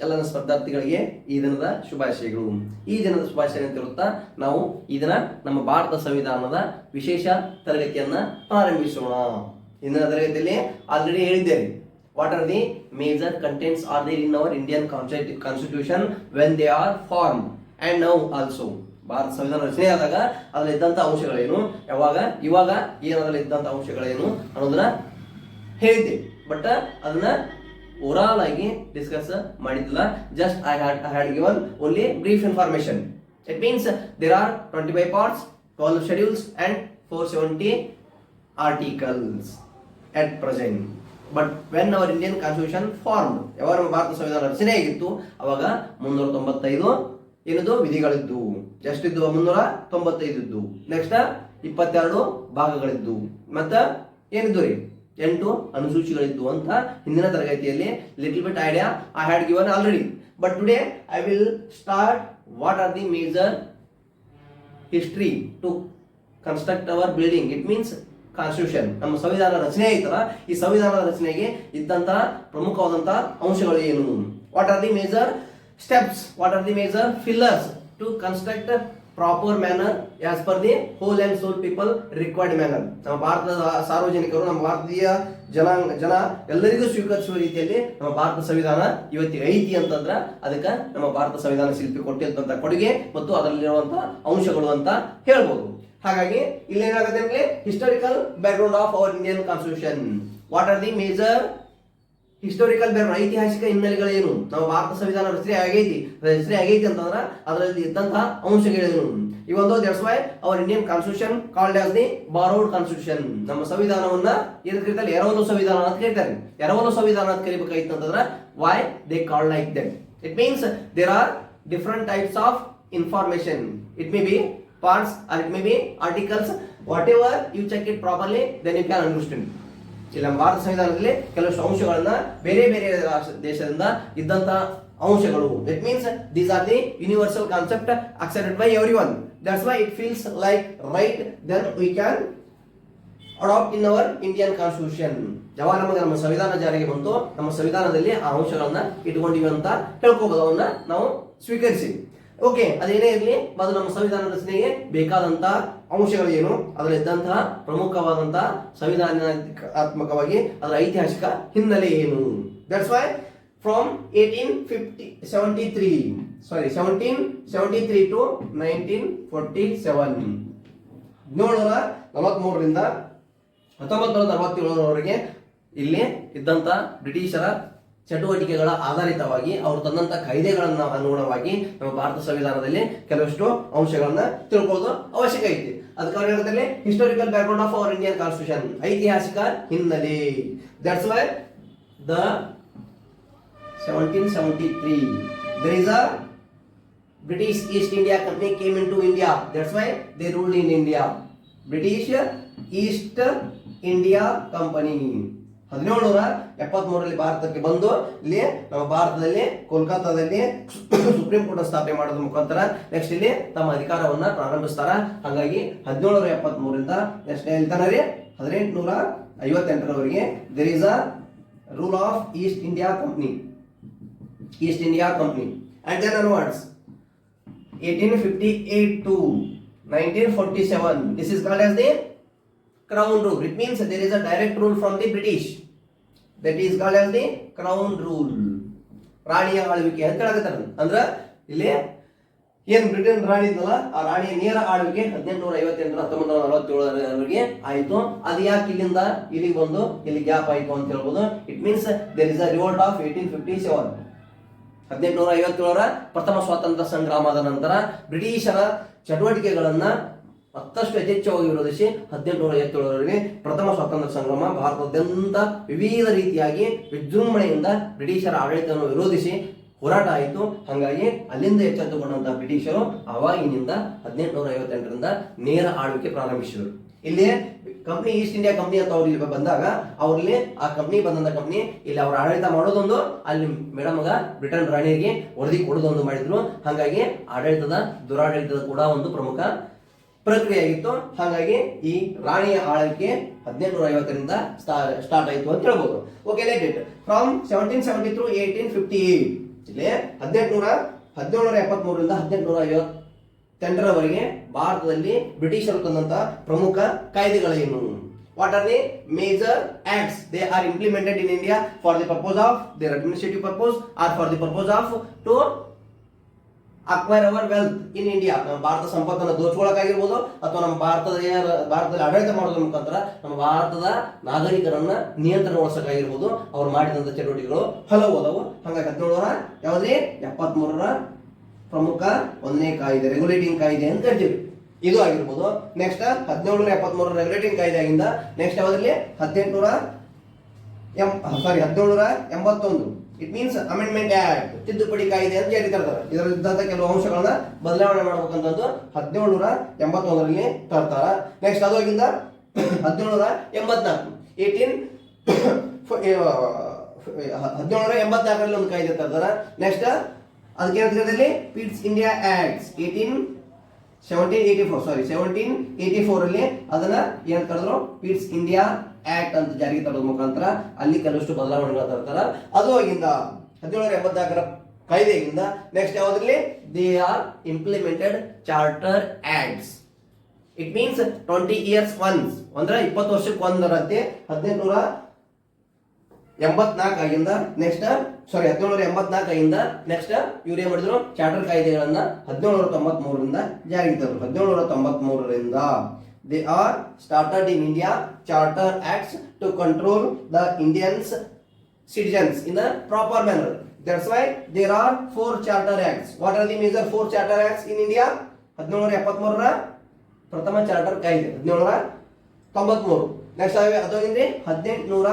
ಎಲ್ಲ ಸ್ಪರ್ಧಾರ್ಥಿಗಳಿಗೆ ಈ ದಿನದ ಶುಭಾಶಯಗಳು. ಈ ದಿನದ ಶುಭಾಶಯ ಅಂತ ಇರುತ್ತಾ ನಾವು ಈ ದಿನ ನಮ್ಮ ಭಾರತ ಸಂವಿಧಾನದ ವಿಶೇಷ ತರಗತಿಯನ್ನ ಪ್ರಾರಂಭಿಸೋಣ. ಇಂದಿನ ತರಗತಿಯಲ್ಲಿ ಆಲ್ರೆಡಿ ಹೇಳಿದ್ದೇನೆ. What are the major contents are there in our Indian constitution when they are form and now also Bharat ಸಂವಿಧಾನ ರಚನೆ ಆದಾಗ ಅದರಲ್ಲಿ ಇದ್ದಂಥ ಅಂಶಗಳೇನು? ಯಾವಾಗ? ಇವಾಗ ಏನದ್ರಲ್ಲಿ ಇದ್ದಂಥ ಅಂಶಗಳೇನು ಅನ್ನೋದನ್ನ ಹೇಳಿದ್ದೆ. ಬಟ್ ಅದನ್ನ ಓವರಾಲ್ ಆಗಿ discuss ಮಾಡಿದ್ದಿಲ್ಲ. Just I had I had given only brief information it means there are twenty five parts twelve schedules and four seventy articles at present but when our Indian constitution form ಯಾವಾಗ ಭಾರತ ಸಂವಿಧಾನ ರಚನೆ ಆಗಿತ್ತು, ಅವಾಗ ಮುನ್ನೂರ ತೊಂಬತ್ತೈದು ಏನದು? ವಿಧಿಗಳಿದ್ದು. ಎಷ್ಟಿದ್ದು ಮುನ್ನೂರ ತೊಂಬತ್ತೈದು ನೆಕ್ಸ್ಟ್ ಇಪ್ಪತ್ತೆರಡು ಭಾಗಗಳಿದ್ದು. ಮತ್ತ ಏನಿದ್ದು ರೀ? ಎಂಟು ಅನುಸೂಚಿಗಳಿದ್ದು ಅಂತ ಹಿಂದಿನ ತರಗತಿಯಲ್ಲಿ little bit idea I had given already but today I will start what are the major history to construct our building it means constitution ನಮ್ಮ ಸಂವಿಧಾನ ರಚನೆ ಐತಲ್ಲ ಈ ಸಂವಿಧಾನದ ರಚನೆಗೆ ಇದ್ದಂತಹ ಪ್ರಮುಖವಾದಂತಹ ಅಂಶಗಳು ಏನು? What are the major steps what are the major pillars to construct proper manner as per the whole and sole people required manner ನಮ್ಮ ಭಾರತದ ಸಾರ್ವಜನಿಕರು, ನಮ್ಮ ಭಾರತೀಯ ಜನಾಂಗ ಜನ ಎಲ್ಲರಿಗೂ ಸ್ವೀಕರಿಸುವ ರೀತಿಯಲ್ಲಿ ನಮ್ಮ ಭಾರತ ಸಂವಿಧಾನ ಇವತ್ತಿಗೆ ಐತಿ ಅಂತಂದ್ರ ಅದಕ್ಕೆ ನಮ್ಮ ಭಾರತ ಸಂವಿಧಾನ ಶಿಲ್ಪಿ ಕೊಟ್ಟಿರ್ತಂತ ಕೊಡುಗೆ ಮತ್ತು ಅದರಲ್ಲಿರುವಂತಹ ಅಂಶಗಳು ಅಂತ ಹೇಳ್ಬೋದು. ಹಾಗಾಗಿ ಇಲ್ಲಿ ಏನಾಗುತ್ತೆ ಅಂದ್ರೆ historical background of our Indian constitution what are the major historical background ಐತಿಹಾಸಿಕ ಹಿನ್ನೆಲೆಗಳೇನು ನಮ್ಮ ಭಾರತ ಸಂವಿಧಾನ ರಚನೆ ಆಗೈತಿ. ರಚನೆ ಆಗೈತಿ ಅಂತಂದ್ರ ಅದರಲ್ಲಿ ಇದ್ದಂತಹ ಅಂಶಗಳೇನು? ಇವೊಂದು that's why our Indian constitution called as the borrowed constitution ನಮ್ಮ ಸಂವಿಧಾನವನ್ನ ಏನ್ ಕರೀತಾರೆ ಎರವಲು ಸಂವಿಧಾನ ಅಂತ ಕರೀತಾರೆ. ಎರವಲು ಸಂವಿಧಾನ ಅಂತ ಕರಿಬೇಕಾಯ್ತು ಅಂತಂದ್ರೆ why they call like that it means there are different types of information it may be parts it may be articles whatever you check it properly then you can understand. ಇಲ್ಲಿ ನಮ್ಮ ಭಾರತ ಸಂವಿಧಾನದಲ್ಲಿ ಕೆಲವಷ್ಟು ಅಂಶಗಳನ್ನ ಬೇರೆ ಬೇರೆ ದೇಶದಿಂದ ಇದ್ದಂತಹ ಅಂಶಗಳು. That means these are the universal concept accepted by everyone that's why it feels like right then we can adapt in our Indian constitution ಯಾವಾಗ ನಮಗೆ ನಮ್ಮ ಸಂವಿಧಾನ ಜಾರಿಗೆ ಬಂತು. ನಮ್ಮ ಸಂವಿಧಾನದಲ್ಲಿ ಆ ಅಂಶಗಳನ್ನ ಇಟ್ಕೊಂಡಿವಿ ಅಂತ ಹೇಳ್ಕೋಬಹುದು ಅವನ್ನ ನಾವು ಸ್ವೀಕರಿಸಿ ಓಕೆ ಅದೇನೇ ಇರಲಿ, ಅದು ನಮ್ಮ ಸಂವಿಧಾನ ರಚನೆಗೆ ಬೇಕಾದಂತ ಅಂಶಗಳು ಏನು ಅದರಲ್ಲಿ ಇದ್ದಂತಹ ಪ್ರಮುಖವಾದಂತ ಸಂವಿಧಾನಾತ್ಮಕವಾಗಿ ಅದರ ಐತಿಹಾಸಿಕ ಹಿನ್ನೆಲೆ ಏನು? That's why from eighteen fifty seventy three sorry seventeen seventy three to nineteen forty seven ಹದಿನೇಳುನೂರ ನಲವತ್ಮೂರರಿಂದ ಹತ್ತೊಂಬತ್ತು ನೂರ ಅರವತ್ತೇಳರವರೆಗೆ ಇಲ್ಲಿ ಇದ್ದಂತ ಬ್ರಿಟಿಷರ ಚಟುವಟಿಕೆಗಳ ಆಧಾರಿತವಾಗಿ ಅವರು ತಂದಂತ ಕಾಯ್ದೆಗಳನ್ನ ಅನುಗುಣವಾಗಿ ನಮ್ಮ ಭಾರತ ಸಂವಿಧಾನದಲ್ಲಿ ಕೆಲವಷ್ಟು ಅಂಶಗಳನ್ನ ತಿಳ್ಕೊಳ್ಳೋದು ಅವಶ್ಯಕ ಐತಿ. ಅದಕ್ಕೆ historical background of our Indian constitution ಐತಿಹಾಸಿಕ ಹಿನ್ನೆಲೆ. That's why the seventeen seventy three there is a British East India company came into India that's why they ruled in India British East India Company. ಹದಿನೇಳುನೂರ ಎಪ್ಪತ್ಮೂರರಲ್ಲಿ ಭಾರತಕ್ಕೆ ಬಂದು ಇಲ್ಲಿ ನಮ್ಮ ಭಾರತದಲ್ಲಿ ಕೋಲ್ಕತ್ತಾದಲ್ಲಿ ಸುಪ್ರೀಂ ಕೋರ್ಟ್ ಸ್ಥಾಪನೆ ಮಾಡೋದ್ರ ಮುಖಾಂತರ ನೆಕ್ಸ್ಟ್ ಇಲ್ಲಿ ತಮ್ಮ ಅಧಿಕಾರವನ್ನ ಪ್ರಾರಂಭಿಸ್ತಾರ. ಹಾಗಾಗಿ ಹದಿನೇಳುನೂರ ಎಪ್ಪತ್ಮೂರರಿಂದ ನೆಕ್ಸ್ಟ್ ಹೇಳ್ತಾನೆ ರೀ? ಹದಿನೆಂಟುನೂರ ಐವತ್ತೆಂಟರವರೆಗೆ there is a rule of East India company East India company and then onwards 1858 to 1947. This is called as the Crown Rule. It means there is a direct rule from the British. That is called as the Crown Rule. ರಾಣಿಯ ಆಳ್ವಿಕೆ ಅಂತ ಹೇಳಕತ್ತಾರ ಅಂದ್ರ ಇಲ್ಲಿ ಏನ್ Britain ರಾಣಿ ಇದ್ನಲ್ಲ ಆ ರಾಣಿಯ ನೇರ ಆಳ್ವಿಕೆ ಹದಿನೆಂಟುನೂರ ಐವತ್ತೆಂಟರ ಹತ್ತೊಂಬತ್ತು ನೂರ ನಲವತ್ತೇಳರವರೆಗೆ ಆಯ್ತು ಅದು ಯಾಕೆ ಇಲ್ಲಿಂದ ಇಲ್ಲಿಗೆ ಬಂದು ಇಲ್ಲಿ ಗ್ಯಾಪ್ ಆಯ್ತು ಅಂತ ಹೇಳ್ಬೋದು it means there is a revolt of eighteen fifty seven ಹದಿನೆಂಟುನೂರ ಐವತ್ತೇಳರ ಪ್ರಥಮ ಸ್ವಾತಂತ್ರ್ಯ ಸಂಗ್ರಾಮದ ನಂತರ ಬ್ರಿಟಿಷರ ಚಟುವಟಿಕೆಗಳನ್ನ ಮತ್ತಷ್ಟು ಯಥೇಚ್ಛವಾಗಿ ವಿರೋಧಿಸಿ ಹದಿನೆಂಟುನೂರ ಐವತ್ತೇಳರವರೆಗೆ ಪ್ರಥಮ ಸ್ವಾತಂತ್ರ್ಯ ಸಂಗ್ರಾಮ ಭಾರತದಾದ್ಯಂತ ವಿವಿಧ ರೀತಿಯಾಗಿ ವಿಜೃಂಭಣೆಯಿಂದ ಬ್ರಿಟಿಷರ ಆಡಳಿತವನ್ನು ವಿರೋಧಿಸಿ ಹೋರಾಟ ಆಯಿತು. ಹಾಗಾಗಿ ಅಲ್ಲಿಂದ ಎಚ್ಚೆತ್ತುಕೊಂಡಂತಹ ಬ್ರಿಟಿಷರು ಅವಾಗಿನಿಂದ ಹದಿನೆಂಟುನೂರ ಐವತ್ತೆಂಟರಿಂದ ನೇರ ಆಳ್ವಿಕೆ ಪ್ರಾರಂಭಿಸಿದರು. ಇಲ್ಲಿ ಕಂಪ್ನಿ ಈಸ್ಟ್ ಇಂಡಿಯಾ ಕಂಪ್ನಿ ಅಂತ ಅವ್ರು ಇಲ್ಲಿ ಬಂದಾಗ, ಅವ್ರಲ್ಲಿ ಆ ಕಂಪ್ನಿ ಬಂದಂತ ಕಂಪ್ನಿ ಇಲ್ಲಿ ಅವ್ರ ಆಡಳಿತ ಮಾಡೋದೊಂದು, ಅಲ್ಲಿ ಮೇಡಮ್ಗ ಬ್ರಿಟನ್ ರಾಣಿಯರಿಗೆ ವರದಿ ಕೊಡೋದೊಂದು ಮಾಡಿದ್ರು. ಹಾಗಾಗಿ ಆಡಳಿತದ, ದುರಾಡಳಿತದ ಕೂಡ ಒಂದು ಪ್ರಮುಖ ಪ್ರಕ್ರಿಯೆ ಆಗಿತ್ತು ಹಾಗಾಗಿ ಈ ರಾಣಿಯ ಆಳ್ವಿಕೆ ಹದಿನೆಂಟುನೂರ ಐವತ್ತರಿಂದ ಸ್ಟಾರ್ಟ್ ಆಯಿತು ಅಂತ ಹೇಳ್ಬೋದು. Okay let it from seventeen seventy through eighteen fifty ಇಲ್ಲಿ ಹದಿನೆಂಟುನೂರ ಹದಿನೇಳುನೂರ ಎಪ್ಪತ್ಮೂರರಿಂದ ಹದಿನೆಂಟುನೂರ ಐವತ್ತೆಂಟರವರೆಗೆ ಭಾರತದಲ್ಲಿ ಬ್ರಿಟಿಷರು ತಂದಂತಹ ಪ್ರಮುಖ ಕಾಯ್ದೆಗಳೇನು? What are the major acts they are implemented in India for the purpose of their administrative purpose or for the purpose of to acquire our wealth in India ನಮ್ಮ ಭಾರತ ಸಂಪತ್ತನ್ನು ದೋಚ್ಕೊಳ್ಳೋಕಾಗಿರ್ಬೋದು ಅಥವಾ ನಮ್ಮ ಭಾರತದ ಭಾರತದಲ್ಲಿ ಆಡಳಿತ ಮಾಡೋದ್ರ ಮುಖಾಂತರ ನಮ್ಮ ಭಾರತದ ನಾಗರಿಕರನ್ನ ನಿಯಂತ್ರಣಗೊಳಿಸೋಕಾಗಿರ್ಬೋದು ಅವ್ರು ಮಾಡಿದಂಥ ಚಟುವಟಿಕೆಗಳು ಹಲವು ಅದಾವು. ಹಂಗಾಗಿ ಹದಿನೇಳರ ಯಾವುದೇ ಎಪ್ಪತ್ಮೂರರ ಪ್ರಮುಖ ಒಂದನೇ ಕಾಯ್ದೆ ರೆಗ್ಯುಲೇಟಿಂಗ್ ಕಾಯ್ದೆ ಅಂತ ಕರಿತೀವಿ ಇದು ಆಗಿರ್ಬೋದು. ನೆಕ್ಸ್ಟ್ ಹದಿನೇಳರ ಎಪ್ಪತ್ಮೂರರ ರೆಗ್ಯುಲೇಟಿಂಗ್ ಕಾಯ್ದೆ ಆಗಿಂದ ನೆಕ್ಸ್ಟ್ ಯಾವ್ದ್ರಲ್ಲಿ ಹದಿನೆಂಟುನೂರ ಎಂ ಸಾರಿ ಹದಿನೇಳರ ಎಂಬತ್ತೊಂದು. ಇಟ್ ಮೀನ್ಸ್ ಅಮೆಂಡ್ಮೆಂಟ್ ಆಕ್ಟ್ ತಿದ್ದುಪಡಿ ಕಾಯ್ದೆ ಅಂತ ಜಾರಿ ತರ್ತಾರೆ. ಇದರಲ್ಲಿದ್ದಂಥ ಕೆಲವು ಅಂಶಗಳನ್ನ ಬದಲಾವಣೆ ಮಾಡಬೇಕಂತದ್ದು ಹದಿನೇಳು ನೂರ ಎಂಬತ್ತೊಂದರಲ್ಲಿ ತರ್ತಾರ. ನೆಕ್ಸ್ಟ್ ಅದಾಗಿಂದ ಹದಿನೇಳು ನೂರ ಎಂಬತ್ನಾಲ್ಕು ಏಯ್ಟೀನ್ ಹದಿನೇಳನೂರ ಎಂಬತ್ನಾಲ್ಕರಲ್ಲಿ ಒಂದು ಕಾಯ್ದೆ ತರ್ತಾರ. ನೆಕ್ಸ್ಟ್ ಅದಕ್ಕೆ Pitt's India acts eighteen seventeen eighty four sorry seventeen eighty ಫೋರಲ್ಲಿ ಅದನ್ನ ಏನ್ ಕರೆದ್ರು? ಪೀಟ್ಸ್ ಇಂಡಿಯಾ ಆಕ್ಟ್ ಅಂತ ಜಾರಿಗೆ ತರೋದ್ ಮುಖಾಂತರ ಅಲ್ಲಿ ಕೆಲವಷ್ಟು ಬದಲಾವಣೆಗಳು ತರ್ತಾರೆ. ಅದು ಆಗಿಂದ ಹದಿನೇಳರ ಎಂಬತ್ನಾಲ್ಕರ ಕಾಯ್ದೆಯಿಂದ ನೆಕ್ಸ್ಟ್ ಯಾವ್ದ್ರಲ್ಲಿ? They are implemented charter acts it means twenty years once ಅಂದ್ರೆ ಇಪ್ಪತ್ತು ವರ್ಷಕ್ಕೆ ಒಂದರಂತೆ ಹದಿನೆಂಟುನೂರ ಎಂಬತ್ನಾಲ್ಕು ಆಗಿಂದ ನೆಕ್ಸ್ಟ್ ಸಾರಿ ಹದಿನೇಳನೂರ ಎಂಬತ್ನಾಲ್ಕು ಆಗಿಂದ ನೆಕ್ಸ್ಟ್ ಇವ್ರು ಏನ್ ಮಾಡಿದ್ರು? ಚಾರ್ಟರ್ ಕಾಯ್ದೆಗಳನ್ನ ಹದಿನೇಳನೂರ ತೊಂಬತ್ ಮೂರರಿಂದ ಜಾರಿಗೆ ತಂದ್ರು ಹದಿನೇಳನೂರ ತೊಂಬತ್ ಮೂರರಿಂದ they are started in India charter acts to control the Indians citizens in a proper manner. That's why there are four charter acts. What are the major four charter acts in India? ಹದಿನೇಳನೂರ ಎಪ್ಪತ್ಮೂರರ ಪ್ರಥಮ charter ಕಾಯ್ದೆ ಹದಿನೇಳನೂರ ತೊಂಬತ್ಮೂರು next ಅದೋಗಿಂದ್ರೆ ಹದಿನೆಂಟುನೂರ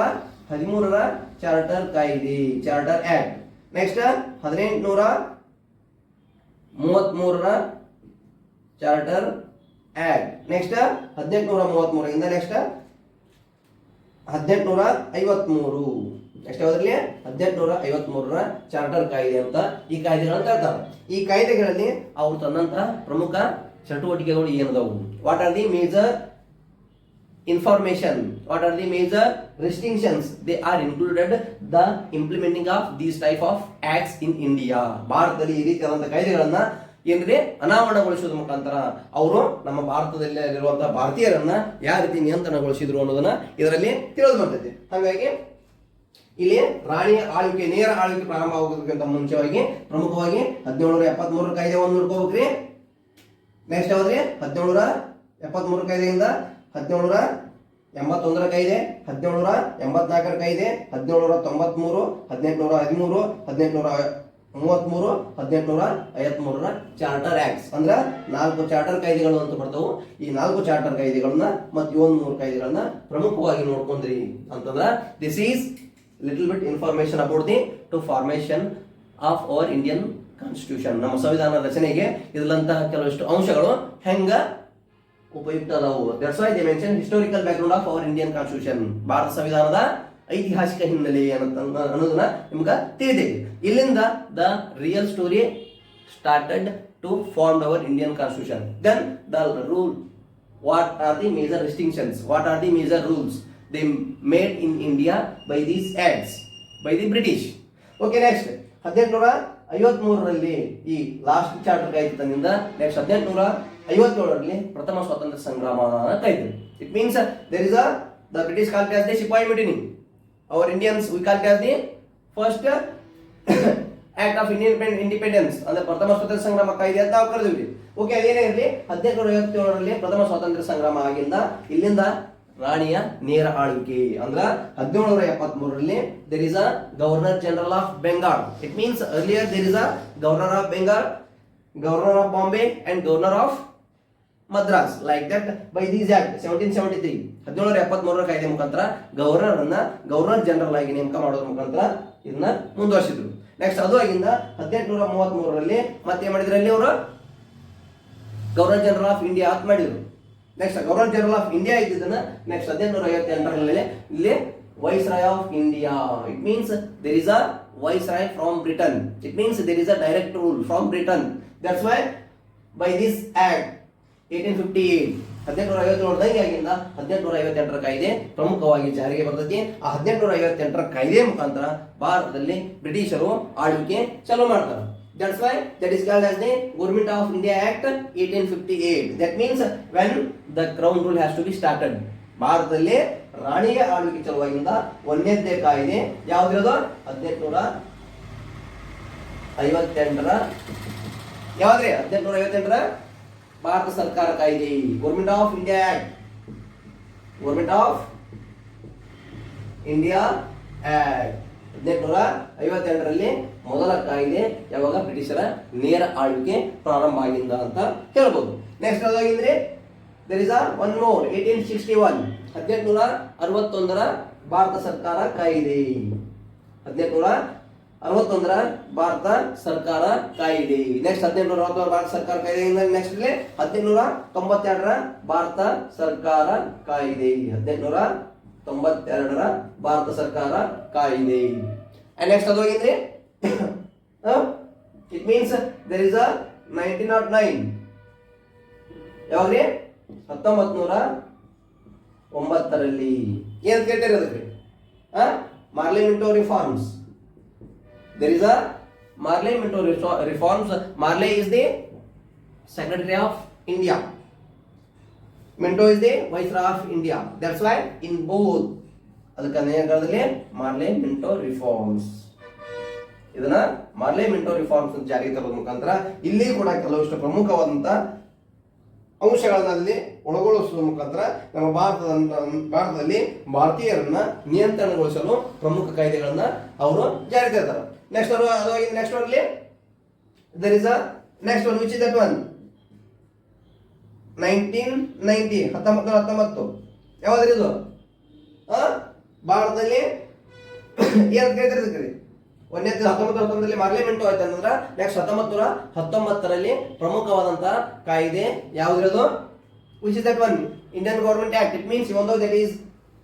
ಹದಿಮೂರರ charter ಕಾಯ್ದೆ charter act next ಹದಿನೆಂಟುನೂರ ಮೂವತ್ಮೂರರ charter act next ಹದಿನೆಂಟುನೂರ ಇಂದ ನೆಕ್ಸ್ಟ್ ಹದಿನೆಂಟುನೂರ ಐವತ್ಮೂರು ನೆಕ್ಸ್ಟ್ ಯಾವುದರಲ್ಲಿ? ಹದಿನೆಂಟುನೂರ ಐವತ್ತ್ಮೂರರ ಚಾರ್ಟರ್ ಕಾಯ್ದೆ ಅಂತ ಈ ಕಾಯ್ದೆಗಳನ್ನು ತರ್ತಾರೆ. ಈ ಕಾಯ್ದೆಗಳಲ್ಲಿ ಅವ್ರು ತಂದಂತಹ ಪ್ರಮುಖ ಚಟುವಟಿಕೆಗಳು ಏನದವು? What are the major information what are the major restrictions they are included the implementing of these type of acts in India ಭಾರತದಲ್ಲಿ ಈ ರೀತಿಯಾದಂತಹ ಕಾಯ್ದೆಗಳನ್ನ ಏನ್ರಿ ಅನಾವರಣಗೊಳಿಸೋದ್ರ ಮುಖಾಂತರ ಅವರು ನಮ್ಮ ಭಾರತದಲ್ಲಿರುವಂತಹ ಭಾರತೀಯರನ್ನ ಯಾವ ರೀತಿ ನಿಯಂತ್ರಣಗೊಳಿಸಿದ್ರು ಅನ್ನೋದನ್ನ ಇದರಲ್ಲಿ ತಿಳಿದು ಬರ್ತೈತಿ ಹಾಗಾಗಿ ಇಲ್ಲಿ ರಾಣಿಯ ಆಳ್ವಿಕೆ, ನೇರ ಆಳ್ವಿಕೆ ಪ್ರಾರಂಭ ಆಗೋದಕ್ಕಿಂತ ಮುಂಚೆವಾಗಿ ಪ್ರಮುಖವಾಗಿ ಹದಿನೇಳನೂರ ಎಪ್ಪತ್ಮೂರರ ಕಾಯ್ದೆ ಒಂದು ನೋಡ್ಕೋಬೇಕ್ರಿ. ನೆಕ್ಸ್ಟ್ ಯಾವ್ದ್ರಿ? ಹದಿನೇಳನೂರ ಎಪ್ಪತ್ಮೂರು ಕಾಯ್ದೆಯಿಂದ ಹದಿನೇಳನೂರ ಎಂಬತ್ತೊಂದರ ಕಾಯ್ದೆ, ಹದಿನೇಳನೂರ ಎಂಬತ್ನಾಲ್ಕರ ಕಾಯ್ದೆ, ಹದಿನೇಳನೂರ ತೊಂಬತ್ಮೂರು, ಹದಿನೆಂಟುನೂರ ಹದಿಮೂರು, ಹದಿನೆಂಟುನೂರ ಮೂವತ್ಮೂರು, ಹದಿನೆಂಟುನೂರ, ಐವತ್ಮೂರರ ಚಾರ್ಟರ್ ಆಕ್ಟ್ಸ್ ಅಂದ್ರೆ ನಾಲ್ಕು ಚಾರ್ಟರ್ ಕಾಯ್ದೆಗಳು ಅಂತ ಬರ್ತವು. ಈ ನಾಲ್ಕು ಚಾರ್ಟರ್ ಕಾಯ್ದೆಗಳನ್ನ ಮತ್ತು ಏಳು ಮೂರು ಕಾಯ್ದೆಗಳನ್ನ ಪ್ರಮುಖವಾಗಿ ನೋಡ್ಕೊಂಡ್ರಿ ಅಂತಂದ್ರೆ this is little bit information about the to formation of our Indian constitution ನಮ್ಮ ಸಂವಿಧಾನ ರಚನೆಗೆ ಇದ್ರಂತಹ ಕೆಲವಷ್ಟು ಅಂಶಗಳು ಹೆಂಗ ಉಪಯುಕ್ತ ಅದಾವು that's why they mention historical background of our Indian constitution Bharat ಸಂವಿಧಾನದ ಐತಿಹಾಸಿಕ ಹಿನ್ನೆಲೆ ಏನಂತ ಅನ್ನೋದನ್ನ ನಿಮ್ಗೆ ತಿಳಿದೆ ಇಲ್ಲಿಂದ the real story started to form our Indian constitution then the rule what are the major restrictions what are the major rules they made in India by these acts by the British okay next ಹದಿನೆಂಟುನೂರ ಐವತ್ಮೂರರಲ್ಲಿ ಈ last charter ಕಾಯ್ದೆ ತಂದಿಂದ next ಹದಿನೆಂಟುನೂರ ಐವತ್ತೇಳರಲ್ಲಿ ಪ್ರಥಮ ಸ್ವಾತಂತ್ರ್ಯ ಸಂಗ್ರಾಮ ಕಾಯ್ತು it means there is a the British call cause the sepoy mutiny our Indians we call as the first act of Indian independence ಅಂದ್ರೆ ಪ್ರಥಮ ಸ್ವಾತಂತ್ರ್ಯ ಸಂಗ್ರಾಮ ಕಾಯ್ದೆ ಅಂತ ನಾವು ಕರೆದಿವಿ ಓಕೆ ಅದೇನೇ ಇರಲಿ? ಹದಿನೆಂಟುನೂರ ಐವತ್ತೇಳರಲ್ಲಿ ಪ್ರಥಮ ಸ್ವಾತಂತ್ರ್ಯ ಸಂಗ್ರಾಮ ಆಗಿಂದ ಇಲ್ಲಿಂದ ರಾಣಿಯ ನೇರ ಆಳ್ವಿಕೆ. ಅಂದ್ರ ಹದಿನೇಳನೂರ ಎಪ್ಪತ್ತ್ ಮೂರರಲ್ಲಿ there is a governor general of Bengal it means earlier there is a governor of Bengal governor of Bombay and governor of Madras like that by these act seventeen seventy three ಹದಿನೇಳರ ಎಪ್ಪತ್ಮೂರರ ಕಾಯ್ದೆ ಮುಖಾಂತರ governor ಅನ್ನ governor general ಆಗಿ ನೇಮಕ ಮಾಡೋದ್ರ ಮುಖಾಂತರ ಇದನ್ನ ಮುಂದುವರಿಸಿದ್ರು. ನೆಕ್ಸ್ಟ್ ಅದು ಆಗಿಂದ ಹದಿನೆಂಟುನೂರ ಮೂವತ್ತ್ ಮೂರರಲ್ಲಿ ಮತ್ತೆ ಮಾಡಿದ್ರು ಅಲ್ಲಿ ಅವರು? ಗವರ್ನರ್ ಜನರಲ್ ಆಫ್ ಇಂಡಿಯಾ ಅಂತ ಮಾಡಿದ್ರು. Next governor general of India ಇದ್ದಿದ್ದನ್ನ ನೆಕ್ಸ್ಟ್ ಹದಿನೆಂಟುನೂರ ಐವತ್ತೆಂಟರಲ್ಲಿ ಇಲ್ಲಿ viceroy of India it means there is a viceroy from Britain it means there is a direct rule from Britain that's why by this act 1858 ಹದಿನೆಂಟುನೂರ ಐವತ್ತೇಳು ಆಗಿಂದ ಹದಿನೆಂಟುನೂರ ಐವತ್ತೆಂಟರ ಕಾಯ್ದೆ ಪ್ರಮುಖವಾಗಿ ಜಾರಿಗೆ ಬರ್ತೈತಿ. ಆ ಹದಿನೆಂಟುನೂರ ಐವತ್ತೆಂಟರ ಕಾಯ್ದೆ ಮುಖಾಂತರ ಭಾರತದಲ್ಲಿ ಬ್ರಿಟಿಷರು ಆಳ್ವಿಕೆ ಚಾಲೂ ಮಾಡ್ತಾರೆ. That's why that is called as the Government of India Act 1858. That means when the crown rule has to be started. ಭಾರತದಲ್ಲಿ ರಾಣಿಯ ಆಳ್ವಿಕೆ ಚಲುವಾಗಿಂದ ಒಂದನೇ ಕಾಯ್ದೆ ಯಾವ್ದಿರೋದು? ಹದಿನೆಂಟುನೂರ ಐವತ್ತೆಂಟರ ಯಾವ್ದ್ರಿ? ಹದಿನೆಂಟುನೂರ ಐವತ್ತೆಂಟರ ಭಾರತ ಸರ್ಕಾರ ಕಾಯ್ದೆ. Government of India act government of India act ಹದಿನೆಂಟುನೂರ ಐವತ್ತೆರಡರಲ್ಲಿ ಮೊದಲ ಕಾಯ್ದೆ ಯಾವಾಗ ಬ್ರಿಟಿಷರ ನೇರ ಆಳ್ವಿಕೆ ಪ್ರಾರಂಭ ಆಗಿಂದ ಅಂತ ಹೇಳ್ಬೋದು. Next ಅದಾಗಿದ್ರೆ there is are one more eighteen sixty one ಹದಿನೆಂಟುನೂರ ಅರವತ್ತೊಂದರ ಭಾರತ ಸರ್ಕಾರ ಕಾಯ್ದೆ. ಹದಿನೆಂಟುನೂರ ಅರವತ್ತೊಂದರ ಭಾರತ ಸರ್ಕಾರ ಕಾಯಿದೆ. ನೆಕ್ಸ್ಟ್ ಹದಿನೆಂಟುನೂರ ಅರವತ್ತೊಂದರ ಭಾರತ ಸರ್ಕಾರ ಕಾಯ್ದೆಯಿಂದ ನೆಕ್ಸ್ಟ್ ಇಲ್ಲಿ ಹದಿನೆಂಟುನೂರ ತೊಂಬತ್ತೆರಡರ ಭಾರತ ಸರ್ಕಾರ ಕಾಯಿದೆ. ಹದಿನೆಂಟುನೂರ ತೊಂಬತ್ತೆರಡರ ಭಾರತ ಸರ್ಕಾರ ಕಾಯಿದೆ. ನೆಕ್ಸ್ಟ್ ಅದು ಹೋಗಿದ್ರಿ it means there is a nineteen nought nine ಯಾವಾಗ್ರಿ? ಹತ್ತೊಂಬತ್ ನೂರ ಒಂಬತ್ತರಲ್ಲಿ. ಏನ್ ಕೇಳ್ತೀರಿ ಅದಕ್ಕೆ? Morley Minto reforms there is a Marley Minto reforms. Marley is the Secretary of India. Minto is the Viceroy of India. That's why in both, ಅದಕ್ಕೆ ಅನೇಕದಲ್ಲಿ ಮಾರ್ಲೆ Minto reforms ಇದನ್ನ ಮಾರ್ಲೆ Minto reforms ಜಾರಿಗೆ ತರೋದ್ರ ಮುಖಾಂತರ ಇಲ್ಲಿ ಕೂಡ ಕೆಲವಷ್ಟು ಪ್ರಮುಖವಾದಂತ ಅಂಶಗಳಲ್ಲಿ ಒಳಗೊಳಿಸುವ ಮುಖಾಂತರ ನಮ್ಮ ಭಾರತದ ಭಾರತದಲ್ಲಿ ಭಾರತೀಯರನ್ನ ನಿಯಂತ್ರಣಗೊಳಿಸಲು ಪ್ರಮುಖ ಕಾಯ್ದೆಗಳನ್ನ ಅವರು ಜಾರಿ ತರ್ತಾರೆ ನೆಕ್ಸ್ಟ್ ಅವರು ಅದು ನೆಕ್ಸ್ಟ್ ಅಲ್ಲಿ there is a next one which is that one nineteen ninety ಹತ್ತೊಂಬತ್ತು ನೂರ ಹತ್ತೊಂಬತ್ತು. ಯಾವ್ದು ಇದು? ಭಾರತದಲ್ಲಿ? ಏನ್ ಕೇಳ್ತಾರೆ ಇದಕ್ಕೆ ಒಂದನೇ ಹತ್ತೊಂಬತ್ತು ಹತ್ತೊಂಬತ್ತರಲ್ಲಿ ಪಾರ್ಲಿಮೆಂಟ್ ಆಯ್ತು ಅಂದ್ರೆ ನೆಕ್ಸ್ಟ್ ಹತ್ತೊಂಬತ್ತು ಹತ್ತೊಂಬತ್ತರಲ್ಲಿ ಪ್ರಮುಖವಾದಂತಹ ಕಾಯ್ದೆ ಯಾವ್ದಿರೋದು which is that one Indian government act it means ಒಂದು that is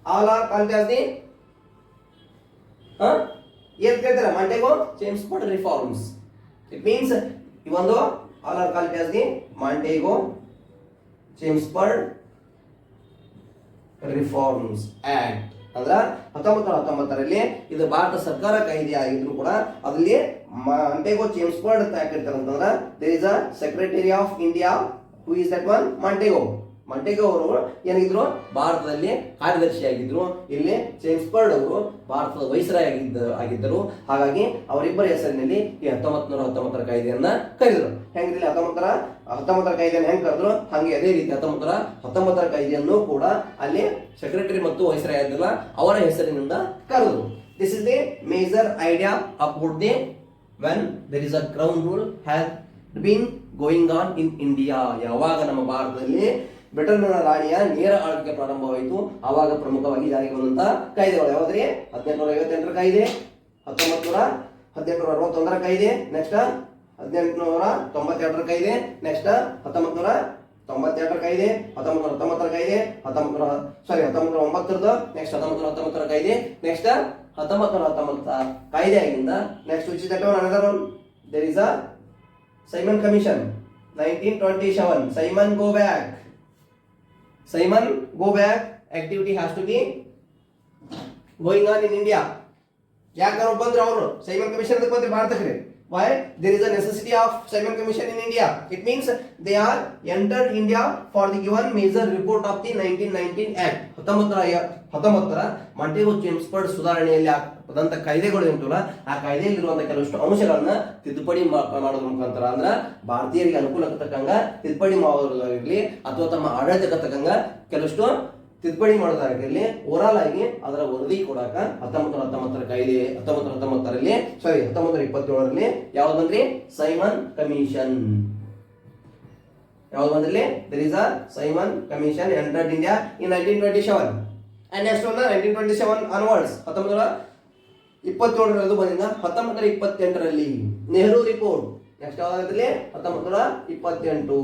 all are called as the ಏನ್ ಕೇಳ್ತಾರೆ? ಮಂಟೆಗೋ ಚೇಮ್ಸ್ ಬಡ್ ರಿಫಾರ್ಮ್ಸ್ ಇಟ್ ಮೀನ್ಸ್ ಈ ಒಂದು all are called as the Montagu Chelmsford reforms act ಅಂದ್ರ ಹತ್ತೊಂಬತ್ತು ನೂರ ಹತ್ತೊಂಬತ್ತರಲ್ಲಿ ಇದು ಭಾರತ ಸರ್ಕಾರ ಕಾಯ್ದೆ ಆಗಿದ್ರು ಕೂಡ ಅದರಲ್ಲಿ ಮಾಂಟೆಗೋ ಚೇಮ್ಸ್ಪರ್ಡ್ ಅಂತ ಹಾಕಿರ್ತಾರೆ ಅಂತಂದ್ರೆ there is a secretary of India who is that one Montagu Montagu ಅವರು ಏನಿದ್ರು ಭಾರತದಲ್ಲಿ ಕಾರ್ಯದರ್ಶಿ ಆಗಿದ್ರು. ಇಲ್ಲಿ ಚೇಮ್ಸ್ ಬರ್ಡ್ ಅವರು ಭಾರತದ ವೈಸರಾಯ್ ಆಗಿದ್ದ, ಆಗಿದ್ದರು. ಹಾಗಾಗಿ ಅವರಿಬ್ಬರ ಹೆಸರಿನಲ್ಲಿ ಈ ಹತ್ತೊಂಬತ್ತು ನೂರ ಹತ್ತೊಂಬತ್ತರ ಕಾಯ್ದೆಯನ್ನ ಕರೆದರು. ಹೆಂಗಿರಲಿ ಹತ್ತೊಂಬತ್ತರ? ಹತ್ತೊಂಬತ್ತರ ಕಾಯ್ದೆಯನ್ನು ಹೆಂಗ್ ಕರೆದ್ರು? ಹಾಗೆ ಅದೇ ರೀತಿ ಹತ್ತೊಂಬತ್ತರ ಹತ್ತೊಂಬತ್ತರ ಕಾಯ್ದೆಯನ್ನು ಕೂಡ ಅಲ್ಲಿ ಸೆಕ್ರೆಟರಿ ಮತ್ತು ವೈಸರಾಯ್ ಆಗಿದ್ರಲ್ಲ ಅವರ ಹೆಸರಿನಿಂದ ಕರೆದರು. This is the major idea about the when there is a crown rule has been going on in India ಯಾವಾಗ ನಮ್ಮ ಭಾರತದಲ್ಲಿ ಬ್ರಿಟನ್ ರಾಣಿಯ ನೇರ ಆಳ್ವಿಕೆ ಪ್ರಾರಂಭವಾಯಿತು. ಆವಾಗ ಪ್ರಮುಖವಾಗಿ ಜಾರಿಗೆ ಬಂದಂತ ಕಾಯ್ದೆಗಳು ಯಾವ್ದ್ರಿ? ಹದಿನೆಂಟುನೂರ ಐವತ್ತೆಂಟರ ಕಾಯ್ದೆ ಹತ್ತೊಂಬತ್ತು ನೂರ ಹದಿನೆಂಟುನೂರ ಅರವತ್ತೊಂದರ ಕಾಯ್ದೆ, ನೆಕ್ಸ್ಟ್ ಹದಿನೆಂಟುನೂರ ತೊಂಬತ್ತೆರಡರ ಕಾಯ್ದೆ, ನೆಕ್ಸ್ಟ್ ಹತ್ತೊಂಬತ್ತು ತೊಂಬತ್ತೆರಡರ ಕಾಯ್ದೆ ಹತ್ತೊಂಬತ್ತು ನೂರ ಹತ್ತೊಂಬತ್ತರ ಕಾಯ್ದೆ ಹತ್ತೊಂಬತ್ತು ನೂರ ಸಾರಿ ಹತ್ತೊಂಬತ್ತು ನೂರ ಒಂಬತ್ತರದ ನೆಕ್ಸ್ಟ್ ಹತ್ತೊಂಬತ್ತು ನೂರ ಹತ್ತೊಂಬತ್ತರ ಕಾಯ್ದೆ, ನೆಕ್ಸ್ಟ್ ಹತ್ತೊಂಬತ್ತು ನೂರ ಹತ್ತೊಂಬತ್ತ ಕಾಯ್ದೆ ಆಗಿಂದ next one there is a Simon commission nineteen twenty seven Simon go back Simon go back activity has to be going on in India ಯಾಕೆ ಅವ್ರು ಬಂದ್ರು ಅವರು ಸೈಮನ್ ಕಮಿಷನ್ ಅದಕ್ಕೆ ಬಂದ್ರೆ ಭಾರತಕ್ಕೆ why there is a necessity of Simon commission in India it means they are entered India for the given major report of the nineteen nineteen act ಹತ್ತೊಂಬತ್ತರ ಹತ್ತೊಂಬತ್ತರ ಮಂಟೇಗೋ ಚೆಮ್ಸ್ಬರ್ಡ್ ಸುಧಾರಣೆಯಲ್ಲಿ ಆದಂತ ಕಾಯ್ದೆಗಳು ಉಂಟಲ್ಲ, ಆ ಕಾಯ್ದೆಯಲ್ಲಿರುವಂತಹ ಕೆಲವಷ್ಟು ಅಂಶಗಳನ್ನ ತಿದ್ದುಪಡಿ ಮಾಡೋದ್ರ ಮುಖಾಂತರ, ಅಂದ್ರ ಭಾರತೀಯರಿಗೆ ಅನುಕೂಲಕ್ಕೆ ತಕ್ಕಂಗ ತಿದ್ದುಪಡಿ ಮಾಡೋದಾಗಿರ್ಲಿ ಅಥವಾ ತಮ್ಮ ಆಡಳಿತಕ್ಕೆ ತಕ್ಕಂಗ ಕೆಲವಷ್ಟು ತಿದ್ದುಪಡಿ ಮಾಡೋದಾಗಿರ್ಲಿ, ಓವರಾಲ್ ಆಗಿ ಅದರ ವರದಿ ಕೊಡಾಕ ಹತ್ತೊಂಬತ್ತು ನೂರ ಹತ್ತೊಂಬತ್ತರ ಕಾಯ್ದೆ, ಹತ್ತೊಂಬತ್ತು ಹತ್ತೊಂಬತ್ತರಲ್ಲಿ ಸಾರಿ ಹತ್ತೊಂಬತ್ತು ಇಪ್ಪತ್ತೇಳರಲ್ಲಿ ಯಾವ್ದು ಬಂದ್ರಿ? Simon commission. ಯಾವ್ದು ಬಂದ್ರಲ್ಲಿ there is a Simon commission entered India in nineteen twenty seven and next ಒಂದು ನೈನ್ಟೀನ್ ಟ್ವೆಂಟಿ ಸೆವೆನ್ ಅನ್ವರ್ಡ್ಸ್ ಹತ್ತೊಂಬತ್ತು ನೂರ ಇಪ್ಪತ್ತೇಳರಲ್ಲೂ ಬಂದಿದ್ದ ಹತ್ತೊಂಬತ್ತರ ಇಪ್ಪತ್ತೆಂಟರಲ್ಲಿ ನೆಹರು ರಿಪೋರ್ಟ್ ನೆಕ್ಸ್ಟ್ ಯಾವಾಗಲಿ ಹತ್ತೊಂಬತ್ತರ ಇಪ್ಪತ್ತೆಂಟು.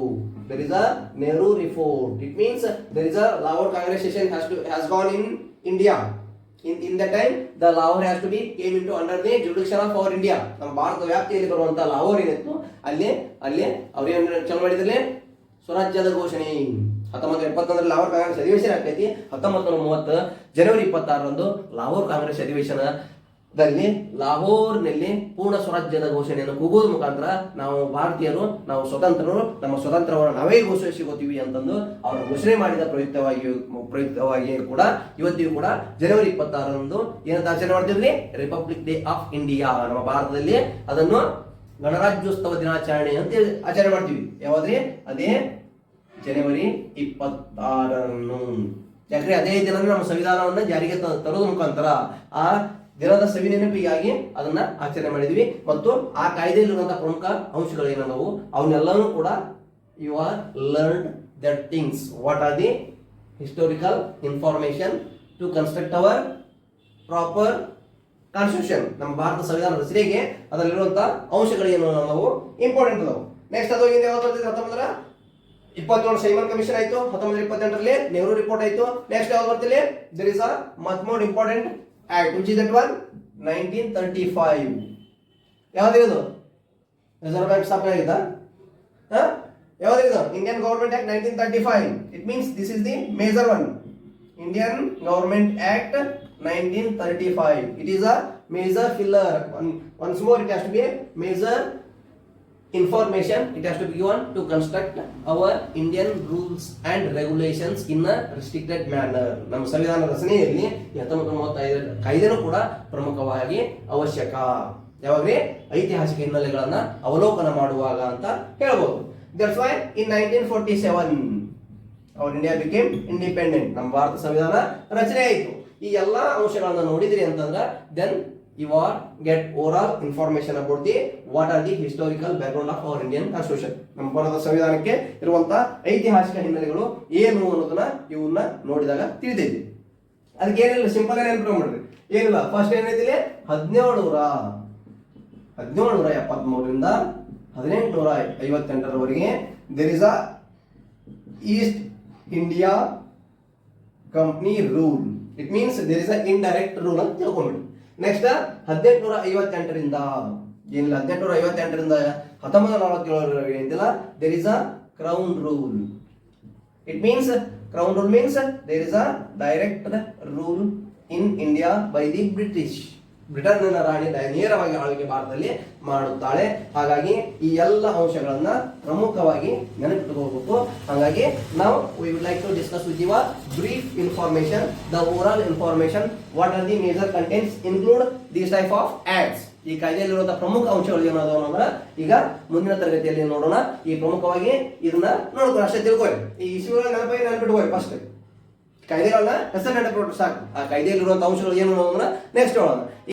There is a Nehru report it means there is a Lahore Congress session has to has gone in India in in the time the Lahore has to be came into under the jurisdiction of our India ನಮ್ಮ ಭಾರತ ವ್ಯಾಪ್ತಿಯಲ್ಲಿ ಬರುವಂತ ಲಾಹೋರ್ ಏನಿತ್ತು? ಅಲ್ಲಿ ಅಲ್ಲಿ ಅವ್ರು ಏನ್ ಚಲೋ ಮಾಡಿದ್ರಲ್ಲಿ? ಸ್ವರಾಜ್ಯದ ಘೋಷಣೆ. ಹತ್ತೊಂಬತ್ತು ಎಪ್ಪತ್ತೊಂದರಲ್ಲಿ ಲಾಹೋರ್ ಕಾಂಗ್ರೆಸ್ ಅಧಿವೇಶನ ಆಗ್ತೈತಿ. ಹತ್ತೊಂಬತ್ತು ನೂರ ಮೂವತ್ತು ಜನವರಿ ಇಪ್ಪತ್ತಾರರಂದು ಲಾಹೋರ್ ಕಾಂಗ್ರೆಸ್ ಅಧಿವೇಶನದಲ್ಲಿ ಲಾಹೋರ್ನಲ್ಲಿ ಪೂರ್ಣ ಸ್ವರಾಜ್ಯದ ಘೋಷಣೆಯನ್ನು ಕೂಗೋದ್ರ ಮುಖಾಂತರ ನಾವು ಭಾರತೀಯರು, ನಾವು ಸ್ವತಂತ್ರರು, ನಮ್ಮ ಸ್ವತಂತ್ರವನ್ನು ನಾವೇ ಘೋಷಿಸಿಕೋತೀವಿ ಅಂತಂದು ಅವರು ಘೋಷಣೆ ಮಾಡಿದ ಪ್ರಯುಕ್ತವಾಗಿ ಪ್ರಯುಕ್ತವಾಗಿ ಕೂಡ ಇವತ್ತಿಗೂ ಕೂಡ ಜನವರಿ ಇಪ್ಪತ್ತಾರರಂದು ಏನಂತ ಆಚರಣೆ ಮಾಡ್ತೀವಿ ರಿಪಬ್ಲಿಕ್ ಡೇ ಆಫ್ ಇಂಡಿಯಾ ನಮ್ಮ ಭಾರತದಲ್ಲಿ ಅದನ್ನು ಗಣರಾಜ್ಯೋತ್ಸವ ದಿನಾಚರಣೆ ಅಂತ ಆಚರಣೆ ಮಾಡ್ತೀವಿ. ಯಾವಾದ್ರೆ ಅದೇ ಜನವರಿ ಇಪ್ಪತ್ತಾರನ್ನು ಯಾಕಂದ್ರೆ ಅದೇ ದಿನ ನಮ್ಮ ಸಂವಿಧಾನವನ್ನು ಜಾರಿಗೆ ತರೋದ್ರ ಮುಖಾಂತರ ಆ ದಿನದ ಸವಿ ನೆನಪಿಗಾಗಿ ಅದನ್ನ ಆಚರಣೆ ಮಾಡಿದ್ವಿ. ಮತ್ತು ಆ ಕಾಯ್ದೆಯಲ್ಲಿರುವಂತಹ ಪ್ರಮುಖ ಅಂಶಗಳು ನಾವು ಅವನ್ನೆಲ್ಲನೂ ಕೂಡ you are learn that things what are the historical information to construct our proper constitution ನಮ್ಮ ಭಾರತ ಸಂವಿಧಾನದ ರಚನೆಗೆ ಅದರಲ್ಲಿರುವಂತಹ ಅಂಶಗಳೇನು ನಾವು ಇಂಪಾರ್ಟೆಂಟ್ ಅದಾವು. ನೆಕ್ಸ್ಟ್ ಅದು ಹಿಂದೆ ಯಾವ್ದು ಬರ್ತಿದೆ ಹತ್ತೊಂಬತ್ತರ ಇಪ್ಪತ್ತೇಳು ಸೈಮನ್ ಕಮಿಷನ್ ಆಯಿತು. ಹತ್ತೊಂಬತ್ತು ಇಪ್ಪತ್ತೆಂಟರಲ್ಲಿ ನೆಹರು ರಿಪೋರ್ಟ್ ಆಯಿತು. ನೆಕ್ಸ್ಟ್ ಯಾವ್ದು ಬರ್ತಿಲ್ಲ there is a much more important act which is that one nineteen thirty five ಯಾವ್ದಿರೋದು reserve bank ಸ್ಥಾಪನೆ ಆಗಿದಾ ಯಾವ್ದಿರೋದು Indian government act nineteen thirty five it means this is the major one Indian government act nineteen thirty five it is a major pillar once more it has to be a major information, it has to be given to construct our Indian rules and regulations in a restricted manner. ನಮ್ಮ ಸಂವಿಧಾನ ರಚನೆಯಲ್ಲಿ ಹತ್ತೊಂಬತ್ತು ಮೂವತ್ತೈದು ಕಾಯ್ದೆನೂ ಕೂಡ ಪ್ರಮುಖವಾಗಿ ಅವಶ್ಯಕ. ಯಾವಾಗ್ರಿ? ಐತಿಹಾಸಿಕ ಹಿನ್ನೆಲೆಗಳನ್ನ ಅವಲೋಕನ ಮಾಡುವಾಗ ಅಂತ ಹೇಳ್ಬೋದು. That's why in nineteen forty seven our India became independent ನಮ್ಮ ಭಾರತ ಸಂವಿಧಾನ ರಚನೆ ಆಯಿತು. ಈ ಎಲ್ಲ ಅಂಶಗಳನ್ನು ನೋಡಿದ್ರಿ ಅಂತಂದ್ರೆ then you are get overall all about the, what what are the historical of of Indian constitution ನಮ್ಮ ಭಾರತ ಸಂವಿಧಾನಕ್ಕೆ ಇರುವಂತಹ ಐತಿಹಾಸಿಕ ಹಿನ್ನೆಲೆಗಳು ಏನು ಅನ್ನೋದನ್ನ ಇವನ್ನ ನೋಡಿದಾಗ ತಿಳಿದೈತಿ ಅದಕ್ಕೆ ಏನಿಲ್ಲ ಸಿಂಪಲ್ ಆಗಿ ನೆನ್ಪಿಟ್ಕೊಂಡ್ಬಿಡ್ರಿ ಏನಿಲ್ಲ ಫಸ್ಟ್ ಏನೈತಿಲ್ಲ ಹದಿನೇಳು ನೂರ ಹದಿನೇಳು ನೂರ ಎಪ್ಪತ್ಮೂರರಿಂದ ಹದಿನೆಂಟು ನೂರ ಐವತ್ತೆಂಟರವರೆಗೆ there is a East India company rule it means there is a indirect rule ಅಂತ ತಿಳ್ಕೊಂಡ್ಬಿಡಿ ನೆಕ್ಸ್ಟ್ ಹದಿನೆಂಟುನೂರ ಐವತ್ತೆಂಟರಿಂದ ಏನಿಲ್ಲ ಹದಿನೆಂಟುನೂರ ಐವತ್ತೆಂಟರಿಂದ ಹತ್ತೊಂಬತ್ತು ನಲವತ್ತೇಳರವರೆಗೆ ಏನಿಲ್ಲ there is a crown rule it means crown rule means there is a direct rule in India by the British ಬ್ರಿಟನ್ನ ರಾಣಿ ನೇರವಾಗಿ ಆಳ್ವಿಕೆ ಭಾರತದಲ್ಲಿ ಮಾಡುತ್ತಾಳೆ. ಹಾಗಾಗಿ ಈ ಎಲ್ಲ ಅಂಶಗಳನ್ನ ಪ್ರಮುಖವಾಗಿ ನೆನಪಿಟ್ಟುಕೋಬೇಕು ಹಾಗಾಗಿ ನಾವು we would like to discuss with you a brief information the over information what are the major contents include this type of acts ಈ ಕಾಯ್ದೆಯಲ್ಲಿರುವಂತಹ ಪ್ರಮುಖ ಅಂಶಗಳು ಏನಾದವು ಅಂದ್ರೆ, ಈಗ ಮುಂದಿನ ತರಗತಿಯಲ್ಲಿ ನೋಡೋಣ. ಈ ಪ್ರಮುಖವಾಗಿ ಇದನ್ನ ನೋಡ್ಕೊಂಡು ಅಷ್ಟೇ ತಿಳ್ಕೊಳ್ಳಿ. ಈ ಇಶ್ಯೂಗಳ ನೆನಪಾಗಿ ನೆನಪಿಟ್ಕೊಳ್ಳಿ ಫಸ್ಟ್ ಕಾಯ್ದೆಗಳನ್ನ ಹೆಸರು ನೆನಪಿಟ್ಟು ಸಾಕು. ಆ ಕಾಯ್ದೆಯಲ್ಲಿರುವಂತಹ ಅಂಶಗಳು ಏನು ನೆಕ್ಸ್ಟ್ ನೋಡೋಣ.